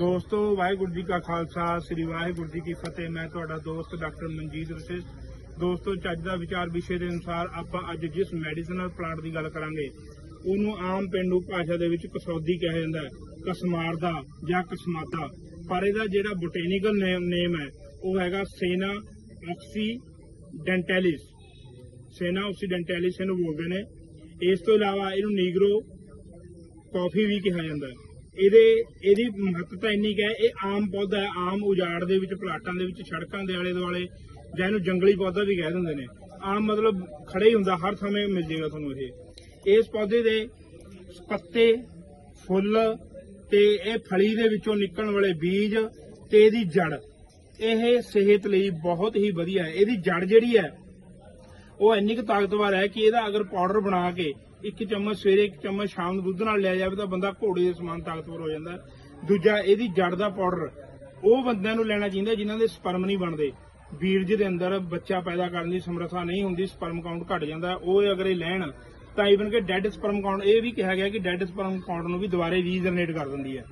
ਦੋਸਤੋ, ਵਾਹਿਗੁਰੂ ਜੀ ਕਾ ਖਾਲਸਾ, ਸ੍ਰੀ ਵਾਹਿਗੁਰੂ ਜੀ ਕੀ ਫਤਿਹ। ਮੈਂ ਤੁਹਾਡਾ ਦੋਸਤ ਡਾਕਟਰ ਮਨਜੀਤ ਵਸਿਸ਼ਠ ਦੋਸਤੋ, ਚੱਜ ਦਾ ਵਿਚਾਰ ਵਿਸ਼ੇ ਦੇ ਅਨੁਸਾਰ ਆਪਾਂ ਅੱਜ ਜਿਸ ਮੈਡੀਸਨਲ ਪਲਾਂਟ ਦੀ ਗੱਲ ਕਰਾਂਗੇ, ਉਹਨੂੰ ਆਮ ਪਿੰਡੂ ਭਾਸ਼ਾ ਦੇ ਵਿੱਚ ਕਸੌਦੀ ਕਿਹਾ ਜਾਂਦਾ ਹੈ ਕਸਮਾਰ ਜਾਂ ਕਸਮਾਤਾ। ਪਰ ਇਹਦਾ ਜਿਹੜਾ ਬੋਟੈਨੀਕਲ ਨੇਮ ਹੈ, ਉਹ ਹੈਗਾ ਸੇਨਾ ਆਕਸੀਡੈਂਟੈਲਿਸ। ਸੇਨਾ ਆਕਸੀਡੈਂਟੈਲਿਸ ਇਹਨੂੰ ਬੋਲਦੇ ਨੇ। ਇਸ ਤੋਂ ਇਲਾਵਾ ਇਹਨੂੰ ਨੀਗਰੋ ਕਾਫੀ ਵੀ ਕਿਹਾ ਜਾਂਦਾ ਹੈ। ਇਹਦੇ, ਇਹਦੀ ਮਹੱਤਤਾ ਇੰਨੀ ਕੁ ਹੈ, ਇਹ ਆਮ ਪੌਦਾ ਹੈ, ਆਮ ਉਜਾੜ ਦੇ ਵਿੱਚ, ਪਲਾਟਾਂ ਦੇ ਵਿੱਚ, ਸੜਕਾਂ ਦੇ ਆਲੇ ਦੁਆਲੇ, ਜਾਂ ਇਹਨੂੰ ਜੰਗਲੀ ਪੌਦਾ ਵੀ ਕਹਿ ਦਿੰਦੇ ਨੇ। ਆਮ ਮਤਲਬ ਖੜੇ ਹੀ ਹੁੰਦਾ, ਹਰ ਸਮੇਂ ਮਿਲ ਜੇਗਾ ਤੁਹਾਨੂੰ ਇਹ। ਇਸ ਪੌਦੇ ਦੇ ਪੱਤੇ, ਫੁੱਲ ਤੇ ਇਹ ਫਲੀ ਦੇ ਵਿੱਚੋਂ ਨਿਕਲਣ ਵਾਲੇ ਬੀਜ ਤੇ ਇਹਦੀ ਜੜ। ਇਹ ਸਿਹਤ ਲਈ ਬਹੁਤ ਹੀ ਵਧੀਆ ਹੈ। ਇਹਦੀ ਜੜ ਜਿਹੜੀ ਹੈ, ਉਹ ਇੰਨੀ ਕੁ ਤਾਕਤਵਰ ਹੈ ਕਿ ਇਹਦਾ ਅਗਰ ਪਾਊਡਰ ਬਣਾ ਕੇ ਇੱਕ ਚਮਚ ਸਵੇਰੇ ਇੱਕ ਚਮਚ ਸ਼ਾਮ ਨੂੰ ਦੁੱਧ ਨਾਲ ਲਿਆ ਜਾਵੇ ਤਾਂ ਬੰਦਾ ਘੋੜੇ ਦੇ ਸਮਾਨ ਤਾਕਤਵਰ ਹੋ ਜਾਂਦਾ। ਦੂਜਾ, ਇਹਦੀ ਜੜ ਦਾ ਪਾਊਡਰ ਉਹ ਬੰਦਿਆਂ ਨੂੰ ਲੈਣਾ ਚਾਹੀਦਾ ਜਿਨ੍ਹਾਂ ਦੇ ਸਪਰਮ ਨਹੀਂ ਬਣਦੇ। ਬੀਰਜ ਦੇ ਅੰਦਰ ਬੱਚਾ ਪੈਦਾ ਕਰਨ ਦੀ ਸਮਰੱਥਾ ਨਹੀਂ ਹੁੰਦੀ ਸਪਰਮ ਕਾਊਂਟ ਘਟ ਜਾਂਦਾ। ਉਹ ਅਗਰ ਇਹ ਲੈਣ, ਤਾਂ ਇਵਨ ਕਿ ਡੈਡ ਸਪਰਮ ਕਾਊਂਟ ਇਹ ਵੀ ਕਿਹਾ ਗਿਆ ਕਿ ਡੈਡ ਸਪਰਮ ਕਾਊਂਟ ਨੂੰ ਵੀ ਦੁਬਾਰੇ ਰੀਜਨਰੇਟ ਕਰ ਦਿੰਦੀ ਹੈ।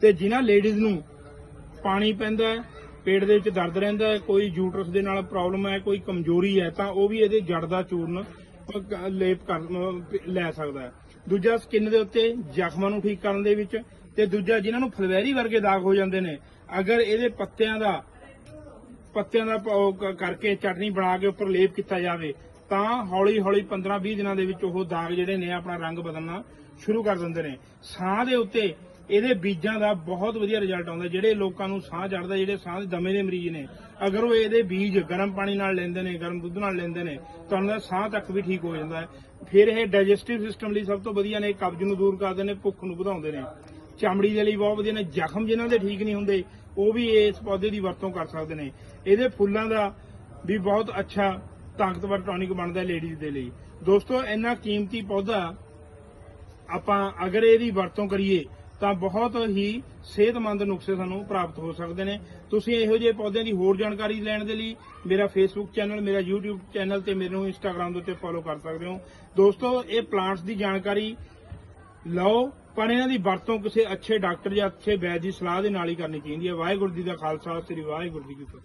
ਤੇ ਜਿਨ੍ਹਾਂ ਲੇਡੀਜ਼ ਨੂੰ ਪਾਣੀ ਪੈਂਦਾ ਪੇਟ ਦੇ ਵਿੱਚ ਦਰਦ ਰਹਿੰਦਾ ਕੋਈ ਯੂਟਰਸ ਦੇ ਨਾਲ ਪ੍ਰੋਬਲਮ ਹੈ, ਕੋਈ ਕਮਜ਼ੋਰੀ ਹੈ, ਤਾਂ ਉਹ ਵੀ ਇਹਦੇ ਜੜ ਦਾ ਚੂਰਨ ਲੇਪ ਕਰ ਲੈ ਸਕਦਾ ਹੈ। ਦੂਜਾ ਸਕਿਨ ਦੇ ਉੱਤੇ ਜ਼ਖਮਾਂ ਨੂੰ ਠੀਕ ਕਰਨ ਦੇ ਵਿੱਚ ਤੇ ਦੂਜਾ ਜਿਨ੍ਹਾਂ ਨੂੰ ਫਲਵੈਰੀ ਵਰਗੇ ਦਾਗ ਹੋ ਜਾਂਦੇ ਨੇ, ਅਗਰ ਇਹਦੇ ਪੱਤਿਆਂ ਦਾ ਪੱਤਿਆਂ ਦਾ ਕਰਕੇ ਚਟਨੀ ਬਣਾ ਕੇ ਉੱਪਰ ਲੇਪ ਕੀਤਾ ਜਾਵੇ, ਤਾਂ ਹੌਲੀ ਹੌਲੀ 15-20 ਦਿਨਾਂ ਦੇ ਵਿੱਚ ਉਹ ਦਾਗ ਜਿਹੜੇ ਨੇ ਆਪਣਾ ਰੰਗ ਬਦਲਣਾ ਸ਼ੁਰੂ ਕਰ ਦਿੰਦੇ ਨੇ। ਸਾਹ ਦੇ ਉੱਤੇ ਇਹਦੇ ਬੀਜਾਂ ਦਾ ਬਹੁਤ ਵਧੀਆ ਰਿਜ਼ਲਟ ਆਉਂਦਾ। ਜਿਹੜੇ ਲੋਕਾਂ ਨੂੰ ਸਾਹ ਚੜਦਾ ਜਿਹੜੇ ਸਾਹ ਦੇ ਦਮੇ ਦੇ ਮਰੀਜ਼ ਨੇ, ਅਗਰ ਉਹ ਇਹਦੇ ਬੀਜ ਗਰਮ ਪਾਣੀ ਨਾਲ ਲੈਂਦੇ ਨੇ, ਗਰਮ ਦੁੱਧ ਨਾਲ ਲੈਂਦੇ ਨੇ, ਤਾਂ ਉਹਨਾਂ ਦਾ ਸਾਹ ਤੱਕ ਵੀ ਠੀਕ ਹੋ ਜਾਂਦਾ ਹੈ। ਫਿਰ ਇਹ ਡਾਈਜੈਸਟਿਵ ਸਿਸਟਮ ਲਈ ਸਭ ਤੋਂ ਵਧੀਆ ਨੇ, ਕਬਜ਼ ਨੂੰ ਦੂਰ ਕਰਦੇ ਨੇ, ਭੁੱਖ ਨੂੰ ਵਧਾਉਂਦੇ ਨੇ। ਚਮੜੀ ਦੇ ਲਈ ਬਹੁਤ ਵਧੀਆ ਨੇ, ਜ਼ਖਮ ਜਿਨ੍ਹਾਂ ਦੇ ਠੀਕ ਨਹੀਂ ਹੁੰਦੇ, ਉਹ ਵੀ ਇਸ ਪੌਦੇ ਦੀ ਵਰਤੋਂ ਕਰ ਸਕਦੇ ਨੇ। ਇਹਦੇ ਫੁੱਲਾਂ ਦਾ ਵੀ ਬਹੁਤ ਅੱਛਾ ਤਾਕਤਵਰ ਟੌਨਿਕ ਬਣਦਾ ਲੇਡੀਜ਼ ਦੇ ਲਈ। ਦੋਸਤੋ, ਇੰਨਾ ਕੀਮਤੀ ਪੌਦਾ ਆਪਾਂ ਅਗਰ ਇਹਦੀ ਵਰਤੋਂ ਕਰੀਏ ਤਾਂ ਬਹੁਤ ਹੀ ਸਿਹਤਮੰਦ ਨੁਸਖੇ ਸਾਨੂੰ ਪ੍ਰਾਪਤ ਹੋ ਸਕਦੇ ਨੇ। ਤੁਸੀਂ ਇਹੋ ਜਿਹੇ ਪੌਦਿਆਂ ਦੀ ਹੋਰ ਜਾਣਕਾਰੀ ਲੈਣ ਦੇ ਲਈ ਮੇਰਾ ਫੇਸਬੁੱਕ ਚੈਨਲ, ਮੇਰਾ YouTube ਚੈਨਲ ਤੇ ਮੈਨੂੰ ਇੰਸਟਾਗ੍ਰam ਦੇ ਉੱਤੇ ਫੋਲੋ ਕਰ ਸਕਦੇ ਹੋ। ਦੋਸਤੋ, ਇਹ ਪਲਾਂਟਸ ਦੀ ਜਾਣਕਾਰੀ ਲਓ, ਪਰ ਇਹਨਾਂ ਦੀ ਵਰਤੋਂ ਕਿਸੇ ਅੱਛੇ ਡਾਕਟਰ ਜਾਂ ਅੱਛੇ ਵੈਦ ਦੀ ਸਲਾਹ ਦੇ ਨਾਲ ਹੀ ਕਰਨੀ ਚਾਹੀਦੀ ਹੈ। ਵਾਹਿਗੁਰੂ ਜੀ ਦਾ ਖਾਲਸਾ, ਸ੍ਰੀ ਵਾਹਿਗੁਰੂ ਜੀ ਕੀ ਫਤਿਹ।